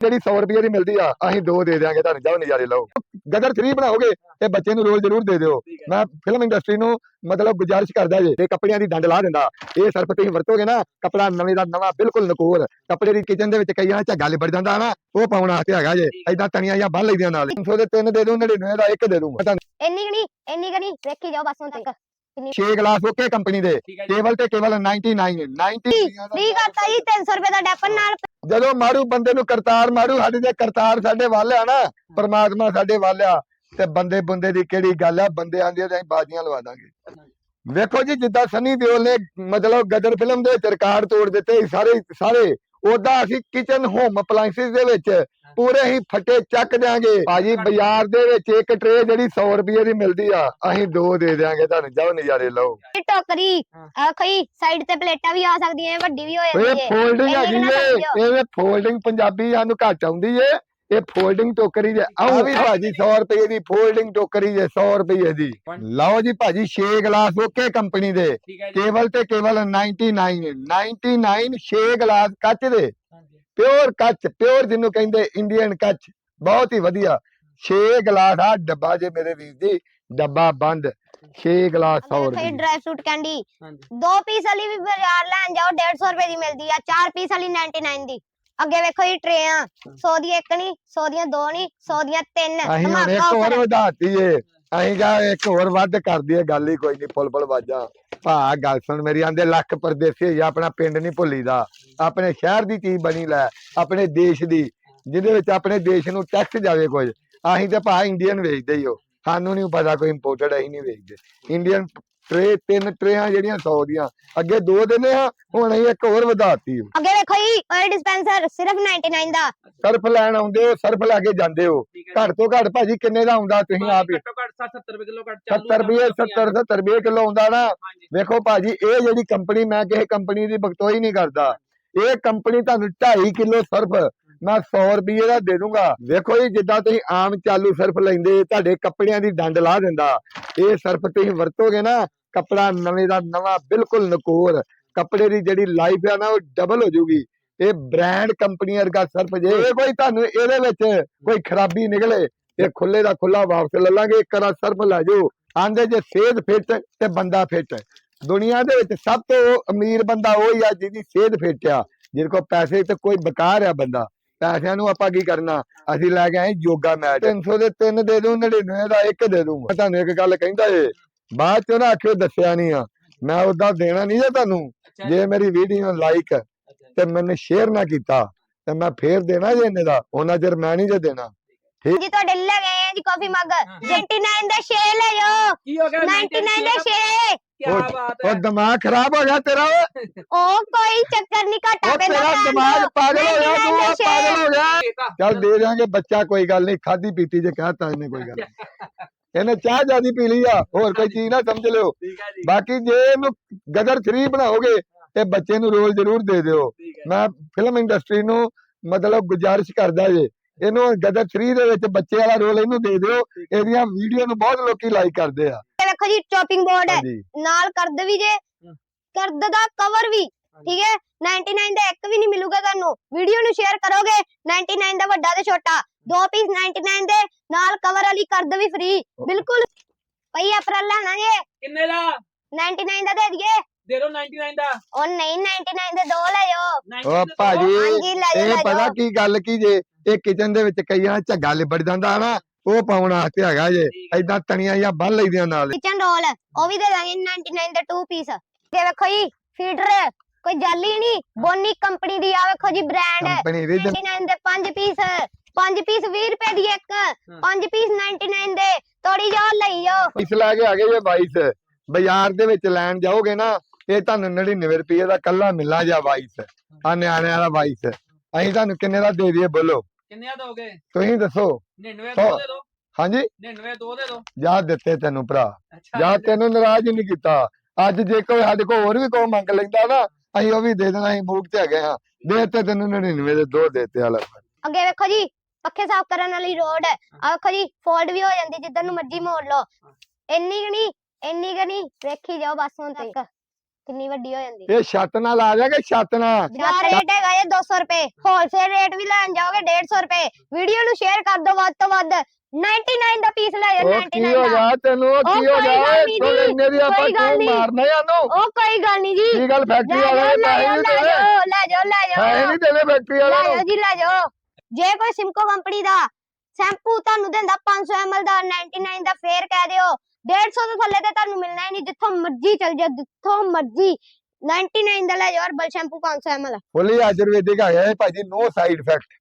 ਜਿਹੜੀ 100 ਰੁਪਏ ਦੀ ਮਿਲਦੀ ਆ, ਅਸੀਂ ਦੋ ਦੇ ਦਿਆਂਗੇ ਤੁਹਾਨੂੰ, ਜਾਓ ਨਜ਼ਾਰੇ ਲਓ। ਗਦਰ 3 ਬਣਾਓਗੇ, ਤੇ ਬੱਚੇ ਨੂੰ ਰੋਲ ਜ਼ਰੂਰ ਦੇ ਦਿਓ। ਮੈਂ ਫਿਲਮ ਇੰਡਸਟਰੀ ਨੂੰ ਮਤਲਬ ਗੁਜ਼ਾਰਿਸ਼ ਕਰਦਾ ਜੇ, ਇਹ ਕੱਪੜਿਆਂ ਦੀ ਡੰਡ ਲਾ ਦਿੰਦਾ। ਇਹ ਸਰਫ ਤੁਸੀਂ ਵਰਤੋਗੇ ਨਾ, ਕੱਪੜਾ ਨਵੇਂ ਦਾ ਨਵਾਂ ਬਿਲਕੁਲ ਨਕੋਰ। ਕੱਪੜੇ ਦੀ ਕਿਚਨ ਦੇ ਵਿੱਚ ਕਈ ਵਾਰ ਝੱਗਾ ਲਿਬੜ ਜਾਂਦਾ ਨਾ, ਉਹ ਪਾਉਣ ਵਾਸਤੇ ਹੈਗਾ ਜੇ। ਐਦਾਂ ਤਣੀਆਂ ਜਾਂ ਬੰਨ ਲਈਆਂ ਨਾਲ। 300 ਦੇ ਤਿੰਨ ਦੇ ਦੂੰ 99 ਦਾ ਇੱਕ ਦੇ ਦੂੰ। ਇੰਨੀ ਕੁ ਇੰਨੀ ਕੁ ਵੇਖੀ ਜਾਓ ਬਸ ਹੁਣ ਤੱਕ। 6 ਗਲਾਸ ਓਕੇ ਕੰਪਨੀ ਦੇ। ਕੇਵਲ ਤੇ ਕੇਵਲ 99 90 ਫ੍ਰੀ ਕਰਤਾ ਜੀ 300 ਰੁਪਏ ਦਾ ਡੈਪਨ ਨਾਲ। ਜਦੋਂ ਮਾਰੂ ਬੰਦੇ ਨੂੰ ਕਰਤਾਰ ਮਾਰੂ ਸਾਡੇ ਤੇ ਕਰਤਾਰ ਸਾਡੇ ਵੱਲ ਆ ਨਾ ਪਰਮਾਤਮਾ ਸਾਡੇ ਵੱਲ ਆ ਤੇ ਬੰਦੇ ਬੰਦੇ ਦੀ ਕਿਹੜੀ ਗੱਲ ਆ ਬੰਦੇ ਆਂਦੇ ਤੇ ਅਸੀਂ ਬਾਜ਼ੀਆਂ ਲਵਾ ਦਾਂਗੇ। ਵੇਖੋ ਜੀ ਜਿੱਦਾਂ ਸਨੀ ਦਿਓਲ ਨੇ ਮਤਲਬ ਗਦਰ ਫਿਲਮ ਦੇ ਵਿੱਚ ਰਿਕਾਰਡ ਤੋੜ ਦਿੱਤੇ ਸਾਰੇ ਸਾਰੇ ਉਦਾਂ ਅਸੀਂ ਕਿਚਨ ਹੋਮ ਅਪਲਾਈਐਂਸਿਸ ਦੇ ਵਿੱਚ ਪੂਰੇ ਹੀ ਫੱਟੇ ਚੱਕ ਦਿਆਂਗੇ। ਭਾਜੀ ਬਾਜ਼ਾਰ ਦੇ ਵਿੱਚ ਇੱਕ ਟਰੇ ਜਿਹੜੀ 100 ਰੁਪਏ ਦੀ ਮਿਲਦੀ ਆ ਅਸੀਂ ਦੋ ਦੇ ਦਿਆਂਗੇ ਤੁਹਾਨੂੰ ਜਾਓ ਨਜ਼ਾਰੇ ਲਓ। ਇਹ ਟੋਕਰੀ। ਆਖੋ ਜੀ ਸਾਈਡ ਤੇ ਪਲੇਟਾਂ ਵੀ ਆ ਸਕਦੀਆਂ ਵੱਡੀ ਵੀ ਹੋ ਇਹ ਜਾਂਦੀ ਹੈ ਫੋਲਡਿੰਗ ਇੰਨੇ ਹੈਗੀ ਏ ਇਹ ਫੋਲਡਿੰਗ ਪੰਜਾਬੀ ਸਾਨੂੰ ਘੱਟ ਆਉਂਦੀ ਏ। ਇਹ ਫੋਲਡਿੰਗ ਟੋਕਰੀ ਜੇ। ਆਹ ਵੀ ਭਾਜੀ 100 ਰੁਪਏ ਦੀ ਫੋਲਡਿੰਗ ਟੋਕਰੀ ਜੇ 100 ਰੁਪਏ ਦੀ। ਲਓ ਜੀ ਭਾਜੀ 6 ਗਲਾਸ ਓਕੇ ਕੰਪਨੀ ਦੇ। ਕੇਵਲ ਤੇ ਕੇਵਲ 99 99 6 ਗਲਾਸ ਕੱਚ ਦੇ। ਪਿਓਰ ਕੱਚ ਪਿਓਰ ਜਿਹਨੂੰ ਕਹਿੰਦੇ ਇੰਡੀਅਨ ਕੱਚ। ਬਹੁਤ ਹੀ ਵਧੀਆ। 6 ਗਲਾਸ ਆ ਡੱਬਾ ਜੇ ਮੇਰੇ ਵੀਰ ਜੀ ਡੱਬਾ ਬੰਦ। 6 ਗਲਾਸ 100 ਅੱਗੇ ਰੁਪਏ ਵੇਖੋ ਡਰਾਈ ਫਰੂਟ ਕੈਂਡੀ ਦੋ ਪੀਸ ਵਾਲੀ ਵੀ ਬਾਜ਼ਾਰ ਲੈਣ ਜਾਓ 150 ਰੁਪਏ ਦੀ ਮਿਲਦੀ ਆ ਚਾਰ ਪੀਸ ਵਾਲੀ 99 ਦੀ। ਅੱਗੇ ਵੇਖੋ ਜੀ ਟਰੇਆਂ 100 ਦੀ ਇੱਕ ਨਹੀਂ 100 ਦੀਆਂ ਦੋ ਨਹੀਂ 100 ਦੀਆਂ ਤਿੰਨ। ਅਸੀਂ ਹੁਣ ਇੱਕ ਹੋਰ। ਵਧਾਤੀ ਏ। ਅਸੀਂ ਕਹਾ ਇੱਕ ਹੋਰ ਵੱਧ ਕਰ ਦਈਏ ਗੱਲ ਹੀ ਕੋਈ ਨਹੀਂ ਪੁੱਲ ਪੁੱਲ ਵਾਜਾ ਭਾ ਗੱਲ ਸੁਣ ਮੇਰੀ ਆਂਦੇ ਲੱਖ ਪਰਦੇਸੀ ਆ, ਆਪਣਾ ਪਿੰਡ ਨਹੀਂ ਭੁੱਲੀਦਾ। ਆਪਣੇ ਸ਼ਹਿਰ ਦੀ ਚੀਜ਼ ਬਣੀ ਲੈ ਆਪਣੇ ਦੇਸ਼ ਦੀ ਜਿਹਦੇ ਵਿੱਚ ਆਪਣੇ ਦੇਸ਼ ਨੂੰ ਟੈਕਸ ਜਾਵੇ ਕੁਝ। ਅਸੀਂ ਤੇ ਭਾ ਇੰਡੀਅਨ ਵੇਚਦੇ ਹੀ ਹੋ ਸਾਨੂੰ ਨਹੀਂ ਪਤਾ ਕੋਈ ਇੰਪੋਰਟਡ ਅਸੀਂ ਨਹੀਂ ਵੇਚਦੇ। ਇੰਡੀਅਨ ਟਰੇ ਤਿੰਨ ਟਰੇਆਂ ਜਿਹੜੀਆਂ 100 ਦੀਆਂ। ਅੱਗੇ ਦੋ ਦਿਨੇ ਆ ਹੁਣ ਅਸੀਂ ਇੱਕ ਹੋਰ ਵਧਾਤੀ। ਅੱਗੇ ਵੇਖੋ ਜੀ ਆਇਲ ਡਿਸਪੈਂਸਰ ਸਿਰਫ 99 ਦਾ। ਸਰਫ ਲੈਣ ਆਉਂਦੇ ਹੋ ਸਰਫ ਲੈ ਕੇ ਜਾਂਦੇ ਹੋ। ਘੱਟ ਤੋਂ ਘੱਟ ਭਾਜੀ ਕਿੰਨੇ ਦਾ ਆਉਂਦਾ ਤੁਸੀਂ ਆਪ ਹੀ? ਘੱਟੋ ਘੱਟ 70 ਰੁਪਏ ਕਿਲੋ ਘੱਟ 70 ਰੁਪਏ 70 70 ਰੁਪਏ ਕਿਲੋ ਆਉਂਦਾ ਨਾ। ਵੇਖੋ ਭਾਜੀ ਇਹ ਜਿਹੜੀ ਕੰਪਨੀ ਮੈਂ ਕਿਸੇ ਕੰਪਨੀ ਦੀ ਬਕਤੋਈ ਨਹੀਂ ਕਰਦਾ। ਇਹ ਕੰਪਨੀ ਤੁਹਾਨੂੰ 2.5 ਕਿਲੋ ਸਰਫ ਮੈਂ 100 ਰੁਪਏ ਦਾ ਦੇ ਦੂੰਗਾ। ਵੇਖੋ ਜੀ ਜਿੱਦਾਂ ਤੁਸੀਂ ਆਮ ਚਾਲੂ ਸਰਫ ਲੈਂਦੇ ਤੁਹਾਡੇ ਕੱਪੜਿਆਂ ਦੀ ਡੰਡ ਲਾ ਦਿੰਦਾ। ਇਹ ਸਰਫ ਤੁਸੀਂ ਵਰਤੋਗੇ ਨਾ ਕੱਪੜਾ ਨਵੇਂ ਦਾ ਨਵਾਂ ਬਿਲਕੁਲ ਨਕੋਰ। ਕੱਪੜੇ ਦੀ ਜਿਹੜੀ ਲਾਈਫ ਆ ਨਾ ਉਹ ਡਬਲ ਹੋ ਜਾਊਗੀ। ਇਹ ਬ੍ਰਾਂਡ ਕੰਪਨੀ ਵਰਗਾ ਸਰਫ ਜੇ ਕੋਈ ਤੁਹਾਨੂੰ ਇਹਦੇ ਵਿੱਚ ਕੋਈ ਖਰਾਬੀ ਨਿਕਲੇ ਇਹ ਖੁੱਲੇ ਦਾ ਖੁੱਲਾ ਵਾਪਸ ਲੈ ਲਾਂਗੇ ਇੱਕ ਵਾਰ ਸਰਫ ਲੈ ਜਾਓ। ਆਂਦੇ ਜੇ ਸਿਹਤ ਫਿੱਟ ਤੇ ਬੰਦਾ ਫਿੱਟ ਦੁਨੀਆ ਦੇ ਵਿੱਚ ਸਭ ਤੋਂ ਅਮੀਰ ਬੰਦਾ ਉਹ ਹੀ ਆ ਜਿਹਦੀ ਸਿਹਤ ਫਿੱਟ ਆ ਜਿਹਦੇ ਕੋਲ ਪੈਸੇ ਤੇ ਕੋਈ ਬਕਾਰ ਆ ਬੰਦਾ। ਪੈਸਿਆਂ ਨੂੰ ਆਪਾਂ ਕੀ ਕਰਨਾ? ਅਸੀਂ ਲੈ ਕੇ ਆਏ ਯੋਗਾ ਮੈਟ। 300 ਦੇ ਤਿੰਨ ਦੇ ਦੂੰ 99 ਦਾ ਇੱਕ ਦੇ ਦੂੰ। ਤੁਹਾਨੂੰ ਇੱਕ ਗੱਲ ਕਹਿੰਦਾ ਏ ਬਾਅਦ ਚੋਂ ਨਾ ਆਖਿਓ ਦੱਸਿਆ ਨਹੀਂ ਆ। ਮੈਂ ਉਦਾਂ ਦੇਣਾ ਨਹੀਂ ਜੇ ਤੁਹਾਨੂੰ ਜੇ। ਮੇਰੀ ਵੀਡੀਓ ਲਾਈਕ ਤੇ ਮੈਨੂੰ ਸ਼ੇਅਰ ਨਾ ਕੀਤਾ ਤੇ ਮੈਂ ਫੇਰ ਦੇਣਾ ਜੇ ਇਹਨੇ ਦਾ ਉਹਨਾਂ ਚਿਰ ਮੈਂ ਨਹੀਂ ਜੇ ਦੇਣਾ। ਜੀ ਤੁਹਾਡੇ ਲੈ ਗਏ ਆ ਜੀ ਕਾਫੀ ਮੱਗ 99 ਦਾ 6 ਲੈ ਜਾਓ। ਕੀ ਹੋ ਗਿਆ? 99 ਦਾ 6 ਕੀ ਬਾਤ ਹੈ। ਉਹ ਦਿਮਾਗ ਖਰਾਬ ਹੋ ਗਿਆ ਤੇਰਾ ਓਏ। ਉਹ ਕੋਈ ਚੱਕਰ ਨਹੀਂ ਘਾਟਾ ਪੈਂਦਾ ਤੇਰਾ ਦਿਮਾਗ। ਪਾਗਲ ਹੋ ਗਿਆ ਤੂੰ ਆ 99 ਪਾਗਲ ਹੋ ਗਿਆ। ਚੱਲ ਦੇ ਦਿਆਂਗੇ ਬੱਚਾ ਕੋਈ ਗੱਲ ਨਹੀਂ ਖਾਦੀ ਪੀਤੀ ਜੇ ਕਹਤਾ ਇਹਨੇ ਕੋਈ ਗੱਲ ਨੀ। ਇਹਨੇ ਚਾਹ ਜਿਆਦੀ ਪੀ ਲਈ ਆ। ਹੋਰ ਕੋਈ ਚੀਜ਼ ਨਾ ਸਮਝ ਲਿਓ। ਠੀਕ ਹੈ ਜੀ। ਬਾਕੀ ਜੇ ਇਹਨੂੰ ਗਦਰ 3 ਬਣਾਓਗੇ ਤੇ ਬੱਚੇ ਨੂੰ ਰੋਲ ਜ਼ਰੂਰ ਦੇ ਦਿਓ। ਮੈਂ ਫਿਲਮ ਇੰਡਸਟਰੀ ਨੂੰ ਮਤਲਬ ਗੁਜ਼ਾਰਿਸ਼ ਕਰਦਾ ਜੇ। ਇਹਨੂੰ ਗਦਰ 3 ਦੇ ਵਿੱਚ ਬੱਚੇ ਵਾਲਾ ਰੋਲ ਇਹਨੂੰ ਦੇ ਦਿਓ। ਇਹਦੀਆਂ ਵੀਡੀਓ ਨੂੰ ਬਹੁਤ ਲੋਕੀ ਲਾਈਕ ਕਰਦੇ ਆ। ਇਹ ਵੇਖੋ ਜੀ ਚੌਪਿੰਗ ਬੋਰਡ ਹੈ। ਨਾਲ ਕਰਦ ਵੀ ਜੇ। ਕਰਦ ਦਾ ਕਵਰ ਵੀ। ਠੀਕ ਹੈ? 99 ਦਾ ਇੱਕ ਵੀ ਨਹੀਂ ਮਿਲੂਗਾ ਤੁਹਾਨੂੰ। ਵੀਡੀਓ ਨੂੰ ਸ਼ੇਅਰ ਕਰੋਗੇ 99 ਦਾ ਵੱਡਾ ਤੇ ਛੋਟਾ। ਦੋ ਪੀਸ 99 ਦੇ ਨਾਲ ਕਵਰ ਵਾਲੀ ਕਰਦ ਵੀ ਫ੍ਰੀ ਬਿਲਕੁਲ। ਭਈ ਅਪ੍ਰੈਲ ਲੈਣਾ ਜੇ। ਕਿੰਨੇ ਦਾ? 99 ਦਾ ਦੇ ਦਈਏ। ਦੇ ਦੋ 99 ਦਾ। ਉਹ ਨਹੀਂ 99 ਦੇ ਦੋ ਲੈ ਜਾਓ। 99 ਉਹ ਦੇ ਦੋ। ਭਾਜੀ ਹਾਂਜੀ ਲੈ ਜਾਓ ਇਹ ਲੈ ਪਤਾ ਜਾਓ। ਕੀ ਗੱਲ ਕੀ ਜੇ? ਇਹ ਕਿਚਨ ਦੇ ਵਿੱਚ ਕਈਆਂ ਝੱਗਾ ਲਿਬੜ ਜਾਂਦਾ ਨਾ ਉਹ ਪਾਉਣ ਵਾਸਤੇ ਹੈਗਾ ਜੇ। ਐਦਾਂ ਤਣੀਆਂ ਜਾਂ ਬੰਨ ਲਈਦੀਆਂ ਨਾਲ। ਕਿਚਨ ਰੋਲ ਉਹ ਵੀ ਦੇ ਦਾਂਗੇ 99 ਦੇ 2 ਪੀਸ ਇਹ ਵੇਖੋ ਜੀ ਫੀਡਰ ਕੋਈ ਜਾਲੀ ਨਹੀਂ ਬੋਨੀ ਕੰਪਨੀ ਦੀ ਆ ਵੇਖੋ ਜੀ ਬ੍ਰਾਂਡ ਕੰਪਨੀ ਦੇ 99 ਦੇ 5 ਪੀਸ 5 ਪੀਸ 20 ਰੁਪਏ ਦੀ ਇੱਕ 5 ਪੀਸ 99 ਦੇ। ਤੋੜੀ ਜਾਓ ਲਈ ਜਾਓ। ਇਸ ਲੈ ਕੇ ਆ ਗਏ ਜੇ 22 ਬਾਜ਼ਾਰ ਦੇ ਵਿੱਚ ਲੈਣ ਜਾਓਗੇ ਨਾ ਇਹ ਤੁਹਾਨੂੰ 99 ਰੁਪਏ ਦਾ ਕੱਲਾ ਮਿਲਣਾ ਜਾਂ 22 ਆ ਨਿਆਣਿਆਂ ਦਾ 22 ਅਸੀਂ ਤੁਹਾਨੂੰ ਕਿੰਨੇ ਦਾ ਦੇ ਦਈਏ ਬੋਲੋ? ਕਿੰਨੇ ਦਾ ਦੋਗੇ ਤੁਸੀਂ ਦੱਸੋ। 99 ਸੌ। ਦੋ ਦੇ ਦੋ। ਹਾਂਜੀ। 99 ਦੋ ਦੇ ਦੋ। ਜਾ ਦਿੱਤੇ ਤੈਨੂੰ ਭਰਾ। ਜਾਂ ਤੈਨੂੰ ਨਾਰਾਜ਼ ਹੀ ਨਹੀਂ ਕੀਤਾ। ਅੱਜ ਜੇ ਕੋਈ ਸਾਡੇ ਕੋਲ ਹੋਰ ਵੀ ਕੋਈ ਮੰਗ ਲੈਂਦਾ ਨਾ ਅਸੀਂ ਉਹ ਵੀ ਦੇ ਦੇਣਾ ਅਸੀਂ ਮੂਕ ਤੇ ਹੈਗੇ ਹਾਂ। ਦੇ ਤੇ ਤੈਨੂੰ 99 ਦੇ ਦੋ ਦੇਤੇ ਹਾਲ ਅੱਗੇ ਵੇਖੋ ਜੀ ਪੱਖੇ ਸਾਫ਼ ਕਰਨ ਵਾਲੀ ਰੋਡ ਹੈ। ਆ ਵੇਖੋ ਜੀ ਫੋਲਡ ਵੀ ਹੋ ਜਾਂਦੀ ਜਿੱਦਾਂ ਨੂੰ ਮਰਜ਼ੀ ਮੋੜ ਲਓ। ਇੰਨੀ ਕੁ ਨਹੀਂ ਇੰਨੀ ਕੁ ਨਹੀਂ ਵੇਖੀ ਜਾਓ ਬਸ ਹੁਣ ਤੱਕ। ਕਿੰਨੀ ਵੱਡੀ ਹੋ ਜਾਂਦੀ। ਇਹ ਛੱਤ ਨਾਲ ਆ ਜਾਗੇ ਛੱਤ ਨਾਲ। ਬਾਜ਼ਾਰ ਰੇਟ ਹੈਗਾ ਇਹ 200 ਰੁਪਏ। ਹੋਲਸੇਲ ਰੇਟ ਵੀ ਲੈਣ ਜਾਓਗੇ 150 ਰੁਪਏ। ਵੀਡੀਓ ਨੂੰ ਸ਼ੇਅਰ ਕਰ ਦਿਓ ਵੱਧ ਤੋਂ ਵੱਧ। 99 ਦਾ ਪੀਸ ਲੈ ਜਾਓ ਉਹ ਕੀ 99 ਹੋ ਜਾ ਤੈਨੂੰ ਕੀ ਹੋ ਜਾ ਨੀ ਓਏ ਜੀ, ਇੰਨੇ ਦੀ ਆਪਾਂ ਕੋਈ ਗੱਲ ਕਿਉਂ ਨੀ। ਮਾਰਨਾ ਇਹਨੂੰ? ਉਹ ਕੋਈ ਗੱਲ ਨਹੀਂ ਜੀ। ਕੀ ਗੱਲ ਫੈਕਟਰੀ ਵਾਲੇ ਨੇ ਪੈਸੇ ਨਹੀਂ ਲੈ ਦੇਣੇ ਜਾਓ ਲੈ ਜਾਓ ਲੈ ਪੈਸੇ ਜਾਓ ਨਹੀਂ ਦੇਣੇ ਫੈਕਟਰੀ ਲੈ ਵਾਲਿਆਂ ਜਾਓ ਨੂੰ ਜੀ ਲੈ ਜਾਓ। ਜੇ ਕੋਈ ਸਿਮਕੋ ਕੰਪਨੀ ਦਾ ਸ਼ੈਂਪੂ ਤੁਹਾਨੂੰ ਦਿੰਦਾ 500 ml ਦਾ 99 ਦਾ ਫੇਰ ਕਹਿ ਦਿਓ 150 ਤੋਂ ਥੱਲੇ ਤੇ ਤੁਹਾਨੂੰ ਮਿਲਣਾ ਹੀ ਨਹੀਂ ਜਿੱਥੋਂ ਮਰਜ਼ੀ ਚਲ ਜਾਓ ਜਿੱਥੋਂ ਮਰਜ਼ੀ। 99 ਦਾ ਲੈ ਜਾਓ ਹਰਬਲ ਸ਼ੈਂਪੂ 500 ml ਫੁੱਲੀ ਆਯੁਰਵੈਦਿਕ ਹੈਗਾ ਇਹ ਭਾਜੀ ਨੋ ਸਾਈਡ ਇਫੈਕਟ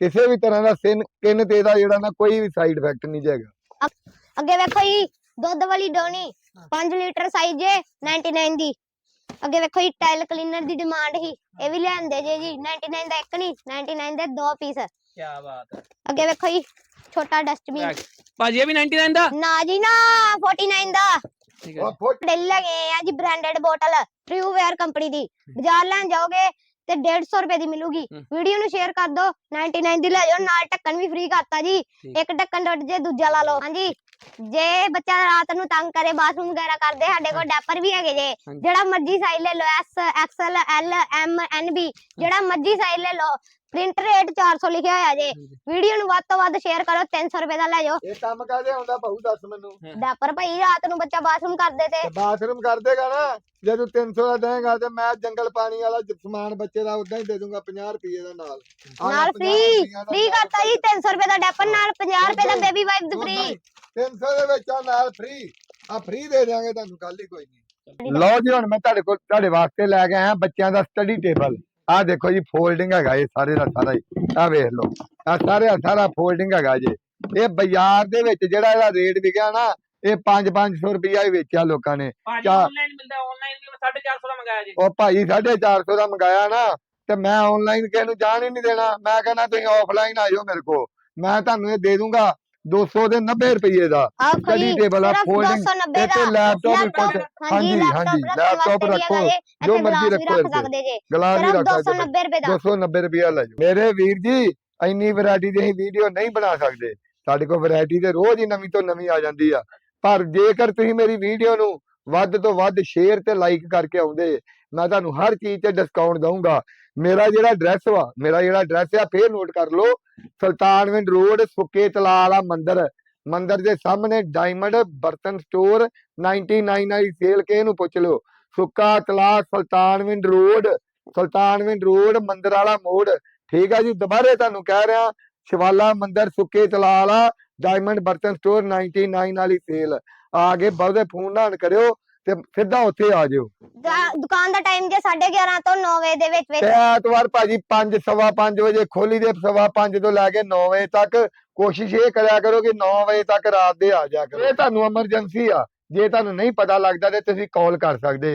ਕਿਸੇ ਵੀ ਤਰ੍ਹਾਂ ਦਾ ਸਿਨ ਕਿਨ ਤੇ ਦਾ ਜਿਹੜਾ ਨਾ ਕੋਈ ਵੀ ਸਾਈਡ ਇਫੈਕਟ ਨਹੀਂ ਜਾਏਗਾ ਅੱਗੇ ਵੇਖੋ ਜੀ ਦੁੱਧ ਵਾਲੀ ਡੋਣੀ 5 ਲੀਟਰ ਸਾਈਜ਼ ਜੇ 99 ਦੀ। ਅੱਗੇ ਵੇਖੋ ਜੀ ਟਾਇਲ ਕਲੀਨਰ ਦੀ ਡਿਮਾਂਡ ਹੀ ਇਹ ਵੀ ਲਿਆਂਦੇ ਜੇ ਜੀ 99 ਦਾ ਇੱਕ ਨਹੀਂ 99 ਦੇ ਦੋ ਪੀਸ ਕੀ ਬਾਤ ਹੈ। ਅੱਗੇ ਵੇਖੋ ਜੀ ਛੋਟਾ ਡਸਟਬਿਨ ਭਾਜੀ ਇਹ ਵੀ 99 ਦਾ? ਨਾ ਜੀ ਨਾ 49 ਦਾ। ਠੀਕ ਹੈ। ਡੇਲੀ ਆ ਜੀ branded bottle true ware company ਦੀ। ਬਾਜ਼ਾਰ ਲੈਣ ਜਾਓਗੇ ਤੇ 150 ਰੁਪਏ ਦੀ ਮਿਲੂਗੀ। ਵੀਡੀਓ ਨੂੰ ਸ਼ੇਅਰ ਕਰ ਦਿਓ 99 ਦੀ ਲੈ ਜਾਓ ਨਾਲ ਢੱਕਣ ਵੀ ਫ੍ਰੀ ਕਰਤਾ ਜੀ। ਇੱਕ ਢੱਕਣ ਟੁੱਟ ਜੇ ਦੂਜਾ ਲਾ ਲਓ। ਹਾਂਜੀ। ਜੇ ਬੱਚਾ ਰਾਤ ਨੂੰ ਤੰਗ ਕਰੇ ਬਾਥਰੂਮ ਵਗੈਰਾ ਕਰਦੇ ਸਾਡੇ ਕੋਲ ਡੈਪਰ ਵੀ ਹੈਗੇ ਜੇ ਹਾਂਜੀ। ਜਿਹੜਾ ਮਰਜ਼ੀ ਸਾਈਜ਼ ਲੈ ਲਓ S XL L M N B ਜਿਹੜਾ ਮਰਜ਼ੀ ਸਾਈਜ਼ ਲੈ ਲਓ ਪ੍ਰਿੰਟ ਰੇਟ 400 ਲਿਖਿਆ ਹੋਇਆ ਜੇ ਹਾਂਜੀ। ਵੀਡੀਓ ਨੂੰ ਵੱਧ ਤੋਂ ਵੱਧ ਸ਼ੇਅਰ ਕਰੋ 300 ਰੁਪਏ ਦਾ ਲੈ ਜਾਓ। ਇਹ ਕੰਮ ਕਾਹਦੇ ਆਉਂਦਾ ਭਾਊ ਦੱਸ ਮੈਨੂੰ? ਡੈਪਰ ਭਾਈ ਰਾਤ ਨੂੰ ਬੱਚਾ ਬਾਥਰੂਮ ਕਰਦੇ ਤੇ। ਬਾਥਰੂਮ ਕਰ ਦੇਗਾ ਨਾ ਜੇ ਤੂੰ 300 ਦਾ ਦੇਂਗਾ ਤੇ ਮੈਂ ਜੰਗਲ ਪਾਣੀ ਵਾਲਾ ਜ- ਸਮਾਨ ਬੱਚੇ ਦਾ ਉਦਾਂ ਹੀ ਦੇ ਦੂੰਗਾ 50 ਰੁਪਏ ਦਾ ਨਾਲ। ਆਹ ਨਾਲ 50 free, ਰੁਪਈਆਂ ਦਾ ਫ੍ਰੀ ਨਾਲ ਕਰਤਾ ਜੀ 300 ਰੁਪਏ ਦਾ ਡੈਪਰ ਨਾਲ 50 ਰੁਪਏ ਦਾ ਬੇਬੀ ਵਾਈਪ ਫ੍ਰੀ 300 ਦੇ ਵਿੱਚ ਆ ਨਾਲ ਫ੍ਰੀ ਆ ਫ੍ਰੀ ਦੇ ਦਿਆਂਗੇ ਤੁਹਾਨੂੰ ਕੱਲ ਹੀ ਕੋਈ ਨਹੀਂ। ਲਓ ਜੀ ਹੁਣ ਮੈਂ ਤੁਹਾਡੇ ਕੋਲ ਤੁਹਾਡੇ ਵਾਸਤੇ ਲੈ ਕੇ ਆਇਆ ਬੱਚਿਆਂ ਦਾ ਸਟੱਡੀ ਟੇਬਲ ਦੇਖੋ ਜੀ ਫੋਲਡਿੰਗ ਹੈਗਾ ਇਹ ਸਾਰੇ ਦਾ ਸਾਰਾ ਹੀ। ਆਹ ਵੇਖ ਲਓ ਆਹ ਸਾਰੇ ਦਾ ਸਾਰਾ ਫੋਲਡਿੰਗ ਹੈਗਾ ਜੀ। ਇਹ ਬਾਜ਼ਾਰ ਦੇ ਵਿੱਚ ਜਿਹੜਾ ਇਹਦਾ ਰੇਟ ਵਿਕਿਆ ਨਾ ਇਹ 5-500 ਰੁਪਈਆ ਹੀ ਵੇਚਿਆ ਲੋਕਾਂ ਨੇ? ਆਨਲਾਈਨ ਮਿਲਦਾ ਆਨਲਾਈਨ ਵੀ ਮੈਂ 450 ਦਾ ਮੰਗਾਇਆ ਜੀ। ਉਹ ਭਾਈ 450 ਦਾ ਮੰਗਾਇਆ ਨਾ ਤੇ ਮੈਂ ਆਨਲਾਈਨ ਕਿਸੇ ਨੂੰ ਜਾਣ ਹੀ ਨਹੀਂ ਦੇਣਾ। ਮੈਂ ਕਹਿੰਦਾ ਤੁਸੀਂ ਆਫਲਾਈਨ ਆ ਜਾਓ ਮੇਰੇ ਕੋ ਮੈਂ ਤੁਹਾਨੂੰ ਇਹ ਦੇ ਦੂੰਗਾ। 200 ਦੇ 90 ਰੁਪਏ ਦਾ। ਸਟੱਡੀ ਟੇਬਲ ਆ ਫੋਲਡਿੰਗ 290 ਇਹ ਦਾ ਤੇ ਲੈਪਟਾਪ ਕੁਝ ਹਾਂਜੀ ਹਾਂਜੀ, ਲੈਪਟਾਪ ਰੱਖੋ, ਜੋ ਮਰਜ਼ੀ ਰੱਖੋ ਰੱਖ ਇੱਥੇ। ਗਲਾਸ ਵੀ ਰੱਖ ਸਕਦੇ। 290 ਰੁਪਏ ਦਾ। 290 ਰੁਪਿਆ ਲੈ ਜਾਓ। ਮੇਰੇ ਵੀਰ ਜੀ ਇੰਨੀ ਵੈਰਾਈਟੀ ਦੀ ਅਸੀਂ ਵੀਡੀਓ ਨਹੀਂ ਬਣਾ ਸਕਦੇ। ਸਾਡੇ ਕੋਲ ਵੈਰਾਈਟੀ ਤੇ ਰੋਜ਼ ਹੀ ਨਵੀਂ ਤੋਂ ਨਵੀਂ ਆ ਜਾਂਦੀ ਆ। ਪਰ ਜੇਕਰ ਤੁਸੀਂ ਮੇਰੀ ਵੀਡੀਓ ਨੂੰ ਵੱਧ ਤੋਂ ਵੱਧ ਸ਼ੇਅਰ ਤੇ ਲਾਈਕ ਕਰਕੇ ਆਉਂਦੇ ਮੈਂ ਤੁਹਾਨੂੰ ਹਰ ਚੀਜ਼ ਤੇ ਡਿਸਕਾਊਂਟ ਦਊਂਗਾ। ਮੇਰਾ ਜਿਹੜਾ ਐਡਰੈਸ ਵਾ, ਮੇਰਾ ਜਿਹੜਾ ਐਡਰੈਸ ਆ, ਫੇਰ ਨੋਟ ਕਰ ਲਓ। ਸੁਲਤਾਨਵਿੰਡ ਰੋਡ, ਸੁੱਕੇ ਤਲਾਅ ਵਾਲਾ ਮੰਦਿਰ। ਮੰਦਿਰ ਦੇ ਸਾਹਮਣੇ ਡਾਇਮੰਡ ਬਰਤਨ ਸਟੋਰ 99 ਵਾਲੀ ਸੇਲ ਕੇ ਇਹਨੂੰ ਪੁੱਛ ਲਿਓ। ਸੁੱਕਾ ਤਲਾ ਸੁਲਤਾਨਵਿੰਡ ਰੋਡ ਸੁਲਤਾਨਵਿੰਡ ਰੋਡ, ਮੰਦਿਰ ਵਾਲਾ ਮੋੜ। ਠੀਕ ਆ ਜੀ, ਦੁਬਾਰੇ ਤੁਹਾਨੂੰ ਕਹਿ ਰਿਹਾ, ਸ਼ਿਵਾਲਾ ਮੰਦਿਰ, ਸੁੱਕੇ ਤਲਾਅ ਵਾਲਾ ਡਾਇਮੰਡ ਬਰਤਨ ਸਟੋਰ 99 ਵਾਲੀ ਸੇਲ ਆ ਕੇ ਬਹੁਤੇ ਫੋਨ ਨਾ ਕਰਿਓ। ਤੇ ਸਿੱਧਾ ਉੱਥੇ ਆ ਜਿਓ। ਦੁਕਾਨ ਦਾ ਟਾਈਮ ਜੇ 11:30 ਤੋਂ 9 ਵਜੇ ਦੇ ਵਿੱਚ ਤੇ ਵਿੱਚ ਐਤਵਾਰ ਭਾਜੀ 5 ਸਵਾ 5 ਵਜੇ ਖੋਲੀ ਦੇ ਸਵਾ 5 ਤੋਂ ਲੈ ਕੇ 9 ਵਜੇ ਤੱਕ ਕੋਸ਼ਿਸ਼ ਇਹ ਕਰਿਆ ਕਰੋ ਕਿ 9 ਵਜੇ ਤੱਕ ਰਾਤ ਦੇ ਆ ਜਾ ਕਰੋ। ਇਹ ਤੁਹਾਨੂੰ ਐਮਰਜੈਂਸੀ ਆ। ਜੇ ਤੁਹਾਨੂੰ ਨਹੀਂ ਪਤਾ ਲੱਗਦਾ ਤੇ ਤੁਸੀਂ ਕਾਲ ਕਰ ਸਕਦੇ।